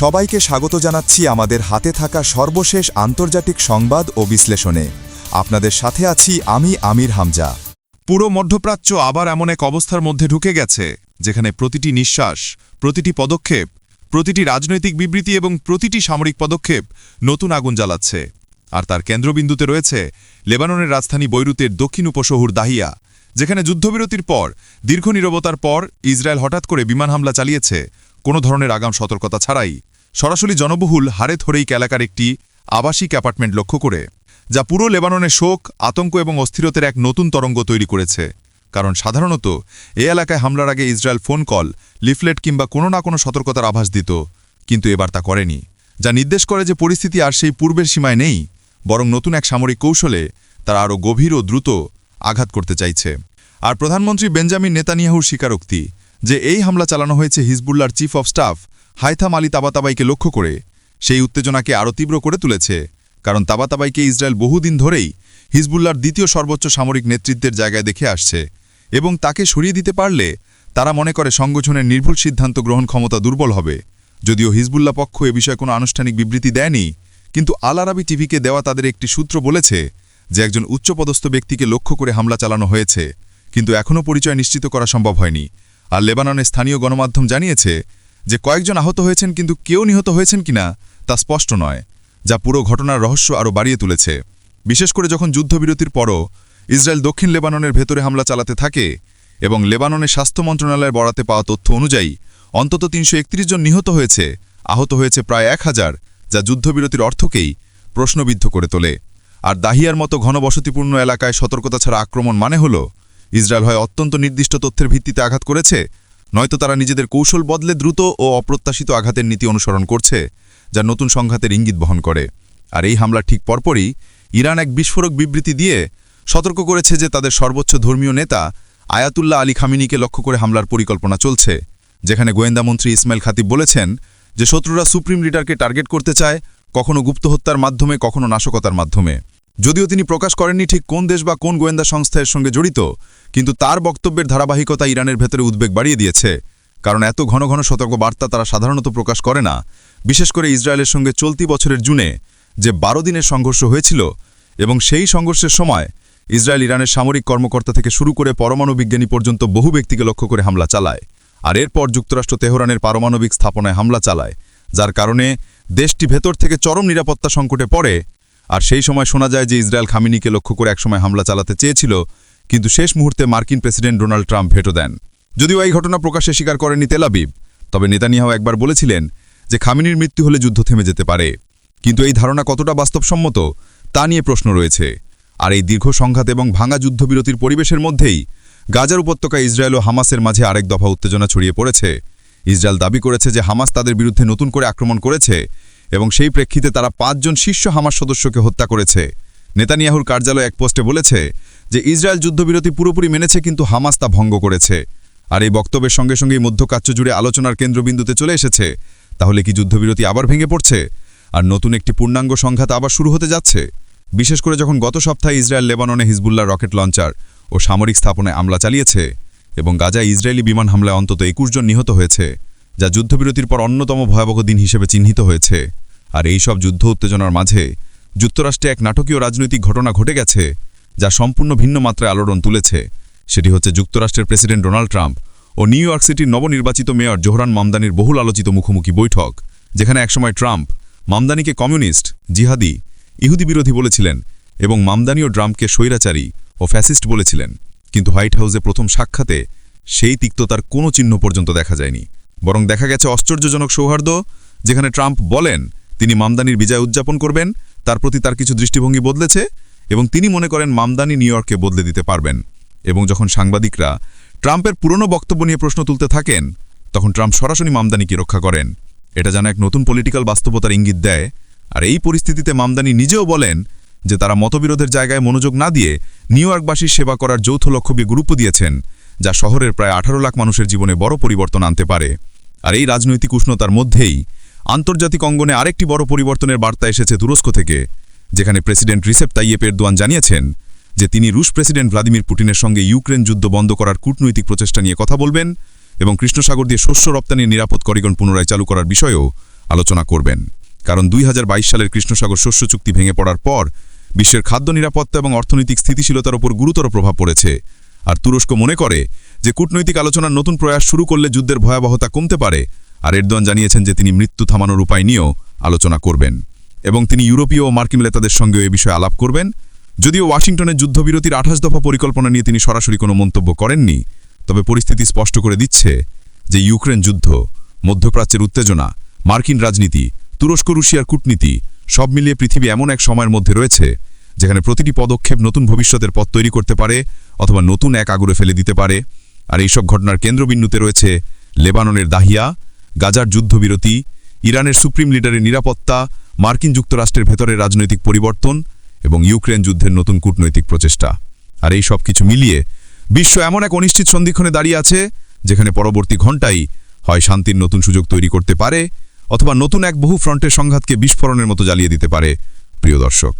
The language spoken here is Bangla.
সবাইকে স্বাগত জানাচ্ছি আমাদের হাতে থাকা সর্বশেষ আন্তর্জাতিক সংবাদ ও বিশ্লেষণে। আপনাদের সাথে আছি আমি আমির হামজা। পুরো মধ্যপ্রাচ্য আবার এমন এক অবস্থার মধ্যে ঢুকে গেছে, যেখানে প্রতিটি নিঃশ্বাস, প্রতিটি পদক্ষেপ, প্রতিটি রাজনৈতিক বিবৃতি এবং প্রতিটি সামরিক পদক্ষেপ নতুন আগুন জ্বালাচ্ছে। আর তার কেন্দ্রবিন্দুতে রয়েছে লেবাননের রাজধানী বৈরুতের দক্ষিণ উপশহর দাহিয়া, যেখানে যুদ্ধবিরতির পর, দীর্ঘ নীরবতার পর, ইসরায়েল হঠাৎ করে বিমান হামলা চালিয়েছে কোনো ধরনের আগাম সতর্কতা ছাড়াই সরাসরি জনবহুল হারে ধরেই এলাকার একটি আবাসিক অ্যাপার্টমেন্ট লক্ষ্য করে, যা পুরো লেবাননে শোক, আতঙ্ক এবং অস্থিরতার এক নতুন তরঙ্গ তৈরি করেছে। কারণ সাধারণত এ এলাকায় হামলার আগে ইসরায়েল ফোন কল, লিফলেট কিংবা কোনো না কোনো সতর্কতার আভাস দিত, কিন্তু এবার তা করেনি, যা নির্দেশ করে যে পরিস্থিতি আর সেই পূর্বের সীমায় নেই, বরং নতুন এক সামরিক কৌশলে তারা আরও গভীর ও দ্রুত আঘাত করতে চাইছে। আর প্রধানমন্ত্রী বেঞ্জামিন নেতানিয়াহুর স্বীকারোক্তি যে এই হামলা চালানো হয়েছে হিজবুল্লার chief of staff Haitham Ali তাবাতাবাইকে লক্ষ্য করে। সেই উত্তেজনাকে আরও তীব্র করে তুলেছে, কারণ তাবাতাবাইকে ইসরায়েল বহুদিন ধরেই হিজবুল্লার দ্বিতীয় সর্বোচ্চ সামরিক নেতৃত্বের জায়গায় দেখে আসছে এবং তাকে সরিয়ে দিতে পারলে তারা মনে করে সংগঠনের নির্ভুল সিদ্ধান্ত গ্রহণ ক্ষমতা দুর্বল হবে। যদিও হিজবুল্লাহ পক্ষ এ বিষয়ে কোনো আনুষ্ঠানিক বিবৃতি দেয়নি, কিন্তু আল আরাবি টিভিকে দেওয়া তাদের একটি সূত্র বলেছে যে একজন উচ্চপদস্থ ব্যক্তিকে লক্ষ্য করে হামলা চালানো হয়েছে, কিন্তু এখনও পরিচয় নিশ্চিত করা সম্ভব হয়নি। আর লেবাননের স্থানীয় গণমাধ্যম জানিয়েছে যে কয়েকজন আহত হয়েছেন কিন্তু কেউ নিহত হয়েছেন কিনা তা স্পষ্ট নয়, যা পুরো ঘটনার রহস্য আরও বাড়িয়ে তুলেছে। বিশেষ করে যখন যুদ্ধবিরতির পরও ইসরায়েল দক্ষিণ লেবাননের ভেতরে হামলা চালাতে থাকে এবং লেবাননের স্বাস্থ্য মন্ত্রণালয়ের বরাতে পাওয়া তথ্য অনুযায়ী, অন্তত তিনশো একত্রিশ জন নিহত হয়েছে, আহত হয়েছে প্রায় এক হাজার, যা যুদ্ধবিরতির অর্থকেই প্রশ্নবিদ্ধ করে তোলে। আর দাহিয়ার মতো ঘনবসতিপূর্ণ এলাকায় সতর্কতা ছাড়া আক্রমণ মানে হল ইসরায়েল হয় অত্যন্ত নির্দিষ্ট তথ্যের ভিত্তিতে আঘাত করেছে, নয়তো তারা নিজেদের কৌশল বদলে দ্রুত ও অপ্রত্যাশিত আঘাতের নীতি অনুসরণ করছে, যা নতুন সংঘাতের ইঙ্গিত বহন করে। আর এই হামলার ঠিক পরপরই ইরান এক বিস্ফোরক বিবৃতি দিয়ে সতর্ক করেছে যে তাদের সর্বোচ্চ ধর্মীয় নেতা আয়াতুল্লাহ আলী খামিনিকে লক্ষ্য করে হামলার পরিকল্পনা চলছে, যেখানে গোয়েন্দামন্ত্রী ইসমাইল খাতিব বলেছেন যে শত্রুরা সুপ্রিম লিডারকে টার্গেট করতে চায়, কখনো গুপ্তহত্যার মাধ্যমে, কখনো নাশকতার মাধ্যমে। যদিও তিনি প্রকাশ করেননি ঠিক কোন দেশ বা কোন গোয়েন্দা সংস্থার সঙ্গে জড়িত, কিন্তু তার বক্তব্যের ধারাবাহিকতা ইরানের ভেতরে উদ্বেগ বাড়িয়ে দিয়েছে। কারণ এত ঘন ঘন সতর্ক বার্তা তারা সাধারণত প্রকাশ করে না। বিশেষ করে ইসরায়েলের সঙ্গে চলতি বছরের জুনে যে বারো দিনের সংঘর্ষ হয়েছিল এবং সেই সংঘর্ষের সময় ইসরায়েল ইরানের সামরিক কর্মকর্তা থেকে শুরু করে পরমাণু বিজ্ঞানী পর্যন্ত বহু ব্যক্তিকে লক্ষ্য করে হামলা চালায়। আর এরপর যুক্তরাষ্ট্র তেহরানের পারমাণবিক স্থাপনায় হামলা চালায়, যার কারণে দেশটি ভেতর থেকে চরম নিরাপত্তা সংকটে পড়ে আর সেই সময় শোনা যায় যে ইসরায়েল খামিনিকে লক্ষ্য করে একসময় হামলা চালাতে চেয়েছিল, কিন্তু শেষ মুহূর্তে মার্কিন প্রেসিডেন্ট ডোনাল্ড ট্রাম্প ভেটো দেন। যদিও এই ঘটনা প্রকাশ্যে স্বীকার করেনি তেলাবিব তবে নেতানিয়াহ একবার বলেছিলেন যে খামিনির মৃত্যু হলে যুদ্ধ থেমে যেতে পারে। কিন্তু এই ধারণা কতটা বাস্তবসম্মত, তা নিয়ে প্রশ্ন রয়েছে। আর এই দীর্ঘ সংঘাত এবং ভাঙা যুদ্ধবিরতির পরিবেশের মধ্যেই গাজার উপত্যকা ইসরায়েল ও হামাসের মাঝে আরেক দফা উত্তেজনা ছড়িয়ে পড়েছে। ইসরায়েল দাবি করেছে যে হামাস তাদের বিরুদ্ধে নতুন করে আক্রমণ করেছে এবং সেই প্রেক্ষিতে তারা পাঁচজন শীর্ষ হামাস সদস্যকে হত্যা করেছে। নেতানিয়াহুর কার্যালয় এক পোস্টে বলেছে যে, ইসরায়েল যুদ্ধবিরতি পুরোপুরি মেনেছে কিন্তু হামাস তা ভঙ্গ করেছে। আর এই বক্তব্যের সঙ্গে সঙ্গেই মধ্যকাচ্য জুড়ে আলোচনার কেন্দ্রবিন্দুতে চলে এসেছে। তাহলে কি যুদ্ধবিরতি আবার ভেঙে পড়ছে? আর নতুন একটি পূর্ণাঙ্গ সংঘাত আবার শুরু হতে যাচ্ছে? বিশেষ করে যখন গত সপ্তাহে ইসরায়েল লেবাননে হিজবুল্লাহ রকেট লঞ্চার ও সামরিক স্থাপনায় আমলা চালিয়েছে এবং গাজায় ইসরায়েলি বিমান হামলায় অন্তত একুশ জন নিহত হয়েছে, যা যুদ্ধবিরতির পর অন্যতম ভয়াবহ দিন হিসেবে চিহ্নিত হয়েছে। আর এই সব যুদ্ধ উত্তেজনার মাঝে যুক্তরাষ্ট্রে এক নাটকীয় রাজনৈতিক ঘটনা ঘটে গেছে, যা সম্পূর্ণ ভিন্ন মাত্রায় আলোড়ন তুলেছে। সেটি হচ্ছে যুক্তরাষ্ট্রের প্রেসিডেন্ট ডোনাল্ড ট্রাম্প ও নিউ ইয়র্ক সিটির নবনির্বাচিত মেয়র জোহরান মামদানির বহুল আলোচিত মুখোমুখি বৈঠক, যেখানে একসময় ট্রাম্প মামদানিকে কমিউনিস্ট, জিহাদি, ইহুদি বিরোধী বলেছিলেন এবং মামদানি ও ট্রাম্পকে স্বৈরাচারী ও ফ্যাসিস্ট বলেছিলেন। কিন্তু হোয়াইট হাউসে প্রথম সাক্ষাতে সেই তিক্ততার কোনো চিহ্ন পর্যন্ত দেখা যায়নি। বরং দেখা গেছে আশ্চর্যজনক সৌহার্দ্য, যেখানে ট্রাম্প বলেন তিনি মামদানির বিজয় উদযাপন করবেন, তার প্রতি তার কিছু দৃষ্টিভঙ্গি বদলেছে এবং তিনি মনে করেন মামদানি নিউ ইয়র্ককে বদলে দিতে পারবেন। এবং যখন সাংবাদিকরা ট্রাম্পের পুরনো বক্তব্য নিয়ে প্রশ্ন তুলতে থাকেন, তখন ট্রাম্প সরাসরি মামদানিকে রক্ষা করেন। এটা যেন এক নতুন পলিটিক্যাল বাস্তবতার ইঙ্গিত দেয়। আর এই পরিস্থিতিতে মামদানি নিজেও বলেন যে তারা মতবিরোধের জায়গায় মনোযোগ না দিয়ে নিউ ইয়র্কবাসীর সেবা করার যৌথ লক্ষ্যকে গুরুত্ব দিয়েছেন, যা শহরের প্রায় আঠারো লাখ মানুষের জীবনে বড় পরিবর্তন আনতে পারে। আর এই রাজনৈতিক উষ্ণতার মধ্যেই আন্তর্জাতিক অঙ্গনে আরেকটি বড় পরিবর্তনের বার্তা এসেছে তুরস্ক থেকে, যেখানে প্রেসিডেন্ট রিসেপ তাইয়েপ এরদোয়ান জানিয়েছেন যে তিনি রুশ প্রেসিডেন্ট ভ্লাদিমির পুটিনের সঙ্গে ইউক্রেন যুদ্ধ বন্ধ করার কূটনৈতিক প্রচেষ্টা নিয়ে কথা বলবেন এবং কৃষ্ণসাগর দিয়ে শস্য রপ্তানির নিরাপদ করিগণ পুনরায় চালু করার বিষয়েও আলোচনা করবেন। কারণ দুই হাজার বাইশ সালের কৃষ্ণসাগর শস্য চুক্তি ভেঙে পড়ার পর বিশ্বের খাদ্য নিরাপত্তা এবং অর্থনৈতিক স্থিতিশীলতার উপর গুরুতর প্রভাব পড়েছে। আর তুরস্ক মনে করে যে কূটনৈতিক আলোচনার নতুন প্রয়াস শুরু করলে যুদ্ধের ভয়াবহতা কমতে পারে আর এরদোয়ান জানিয়েছেন যে তিনি মৃত্যু থামানোর উপায় নিয়েও আলোচনা করবেন। এবং তিনি ইউরোপীয় ও মার্কিন নেতাদের সঙ্গেও এ বিষয়ে আলাপ করবেন। যদিও ওয়াশিংটনের যুদ্ধবিরতির আঠাশ দফা পরিকল্পনা নিয়ে তিনি সরাসরি কোনো মন্তব্য করেননি, তবে পরিস্থিতি স্পষ্ট করে দিচ্ছে যে ইউক্রেন যুদ্ধ, মধ্যপ্রাচ্যের উত্তেজনা, মার্কিন রাজনীতি, তুরস্ক, রুশিয়ার কূটনীতি সব মিলিয়ে পৃথিবী এমন এক সময়ের মধ্যে রয়েছে যেখানে প্রতিটি পদক্ষেপ নতুন ভবিষ্যতের পথ তৈরি করতে পারে অথবা নতুন এক আগুরে ফেলে দিতে পারে। আর এইসব ঘটনার কেন্দ্রবিন্দুতে রয়েছে লেবাননের দাহিয়া গাজার যুদ্ধবিরতি, ইরানের সুপ্রিম লিডারের নিরাপত্তা, মার্কিন যুক্তরাষ্ট্রের ভেতরে রাজনৈতিক পরিবর্তন এবং ইউক্রেন যুদ্ধের নতুন কূটনৈতিক প্রচেষ্টা। আর এই সব কিছু মিলিয়ে বিশ্ব এমন এক অনিশ্চিত সন্ধিক্ষণে দাঁড়িয়ে আছে, যেখানে পরবর্তী ঘণ্টাই হয় শান্তির নতুন সুযোগ তৈরি করতে পারে অথবা নতুন এক বহু ফ্রন্টের সংঘাতকে বিস্ফোরণের মতো জ্বালিয়ে দিতে পারে, প্রিয় দর্শক।